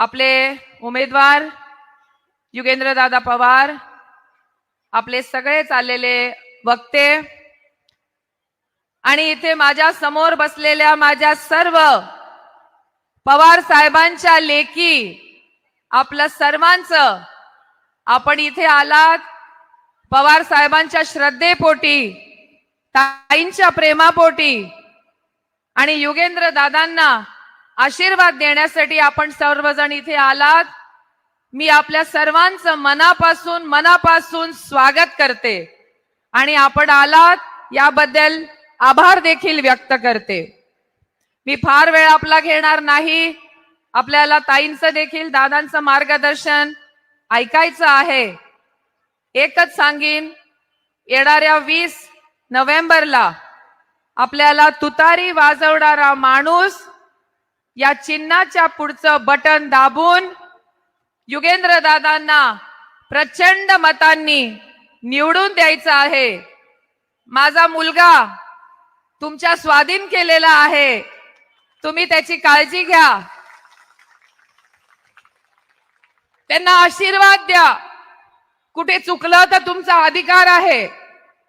आपले उमेदवार युगेंद्रदादा पवार आपले सगळे चाललेले वक्ते आणि इथे माझ्यासमोर बसलेल्या माझ्या सर्व पवार साहेबांच्या लेखी आपलं सर्वांचं. आपण इथे आलात पवार साहेबांच्या श्रद्धेपोटी ताईंच्या प्रेमापोटी आणि युगेंद्र दादांना आशीर्वाद देण्यासाठी आपण सर्वजण इथे आलात. मी आपल्या सर्वांचं मनापासून मनापासून स्वागत करते. आणि आपण आलात याबद्दल आभार देखील व्यक्त करते. मी फार वेळ आपला घेणार नाही. आपल्याला ताईंचं देखील दादांचं मार्गदर्शन ऐकायचं आहे. एकच सांगीन येणाऱ्या वीस नोव्हेंबरला आपल्याला तुतारी वाजवणारा माणूस या चिन्हाच्या पुढचं बटन दाबून युगेंद्र दादांना प्रचंड मतांनी निवडून द्यायचं आहे. माझा मुलगा तुमच्या स्वाधीन केलेला आहे. तुम्ही त्याची काळजी घ्या. त्यांना आशीर्वाद द्या. कुठे चुकलं तर तुमचा अधिकार आहे.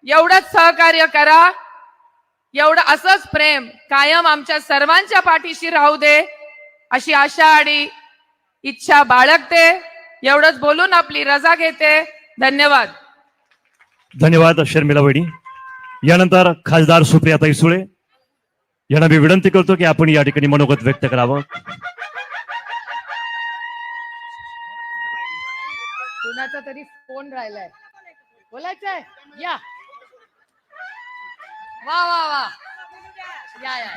एवढंच सहकार्य करा. एवढं असंच प्रेम कायम आमच्या सर्वांच्या पाठीशी राहू दे अशी आशा आणि इच्छा बाळगते. एवढंच बोलून आपली रजा घेते. धन्यवाद. धन्यवाद शर्मिला वहिनी. यानंतर खासदार सुप्रियाताई सुळे. यांना मी विनंती करतो की आपण या ठिकाणी मनोगत व्यक्त करावं. कुणाचा तरी फोन राहिलाय? बोलायचंय? या.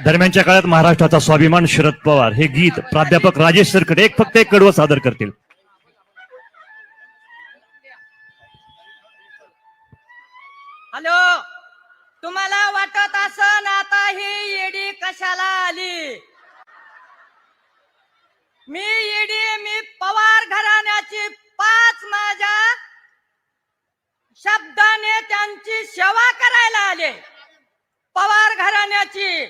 दरम्यानच्या काळात महाराष्ट्राचा स्वाभिमान शरद पवार हे गीत प्राध्यापक राजेश सरकडे एक फक्त एक कडवं सादर करतील. हॅलो तुम्हाला वाटत असन आता ही येडी कशाला आली? मी येडी मी पवार घराण्याची पाच माझ्या शब्दाने त्यांची सेवा करायला आले. पवार घराण्याची.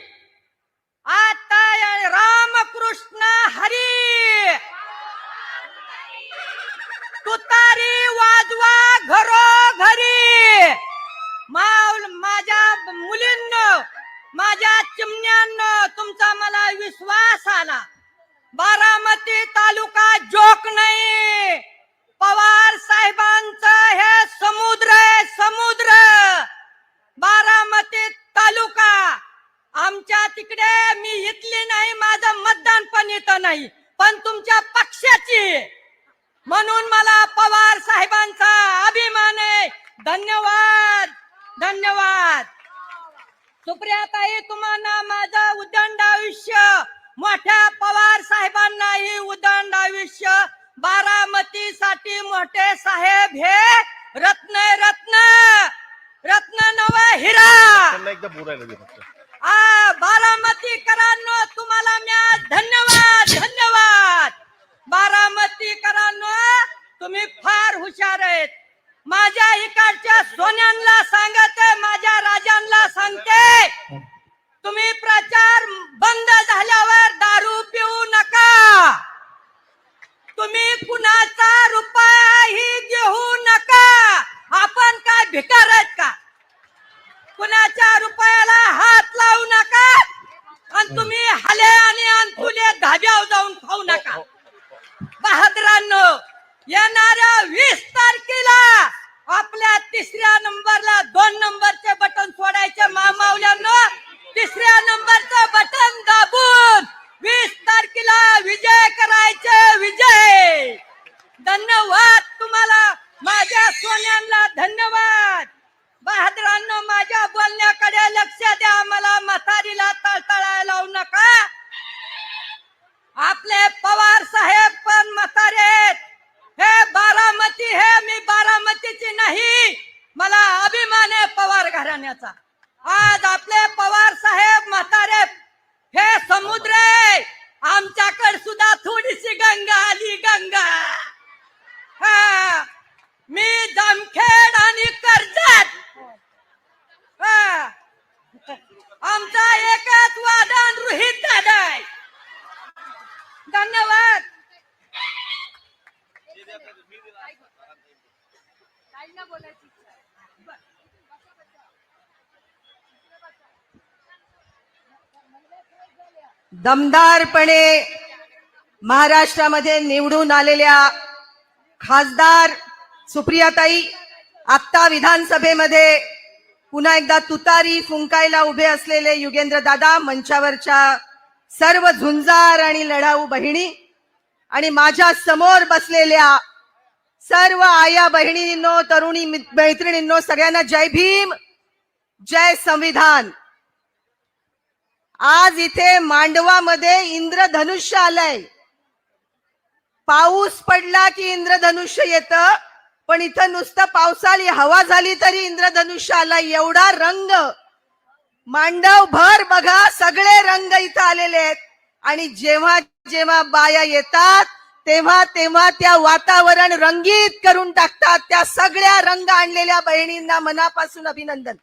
आता रामकृष्ण हरी. तुतारी वाजवा घरोघरी. माऊल माझ्या मुलींनो माझ्या चिमण्यांनो तुमचा मला विश्वास आला. बारामती तालुका जोक नाही पवार साहेबांचं हे समुद्र आहे समुद्र. बारामती तिकडे मी इथली नाही माझं मतदान पण इथं नाही पण तुमच्या पक्षाची. म्हणून मला पवार साहेबांचा अभिमान आहे. धन्यवाद धन्यवाद. सुप्रियाताई तुम्हाला माझं उदंड आयुष्य मोठ्या पवार साहेबांनाही उदंड आयुष्य. बारामतीसाठी मोठे साहेब हे रत्न रत्न रत्न नव हिरा. त्यांना एकदा बोलायला दे फक्त. आ बारामतीकरांनो तुम्हाला मी आज धन्यवाद धन्यवाद बारामतीकरांनो तुम्ही फार हुशार आहेत माझ्या इकडच्या सोन्यांना सांगते माझ्या राजांना सांगते तुम्ही प्रचार बंद झाल्यावर दारू पिऊ नका तुम्ही कुणाचा रुपयाही घेऊ नका आपण काय भिकार आहेत का कुणाच्या रुपयाला हात लावू नका आणि तुम्ही हले आणि अंतुले धाब्यावर जाऊन खाऊ नका. बहादरांनो येणाऱ्या वीस तारखेला आपल्या तिसऱ्या नंबरला दोन नंबरचे बटन सोडायचे मामावल्यांनो. तिसऱ्या नंबर बटन दाबून वीस तारखेला विजय करायचे विजय धन्यवाद तुम्हाला माझ्या सोन्यांना धन्यवाद बहादरांनो माझ्या बोलण्याकडे लक्ष द्या मला म्हातारीला तळतळायला लावू नका आपले पवार साहेब पण म्हातारे आहेत. हे बारामती हे मी बारामतीची नाही मला अभिमान आहे पवार घराण्याचा आज आपले पवार साहेब म्हातारे हे समुद्र आहे आमच्याकडे सुद्धा थोडीशी गंगा आली गंगा. हा मी जामखेड आणि कर्जत. आमचा एकच वादन रोहित दादा आहे. धन्यवाद. दमदारपणे महाराष्ट्रामध्ये निवडून आलेल्या खासदार सुप्रियाताई आत्ता विधानसभेमध्ये पुन्हा एकदा तुतारी फुंकायला उभे असलेले युगेंद्र दादा मंचावरच्या सर्व झुंजार आणि लढाऊ बहिणी आणि माझ्यासमोर बसलेल्या सर्व आया बहिणींनो तरुणी मैत्रिणींनो सगळ्यांना जय भीम जय संविधान. आज इथे मांडवामध्ये इंद्रधनुष्य आलंय. पाऊस पडला की इंद्रधनुष्य येतं पण इथं नुसतं पावसाळी हवा झाली तरी इंद्रधनुष्य आला एवढा रंग. मांडव भर बघा सगळे रंग इथं आलेले आहेत. आणि जेव्हा जेव्हा बाया येतात तेव्हा तेव्हा त्या वातावरण रंगीत करून टाकतात. त्या सगळ्या रंग आणलेल्या बहिणींना मनापासून अभिनंदन.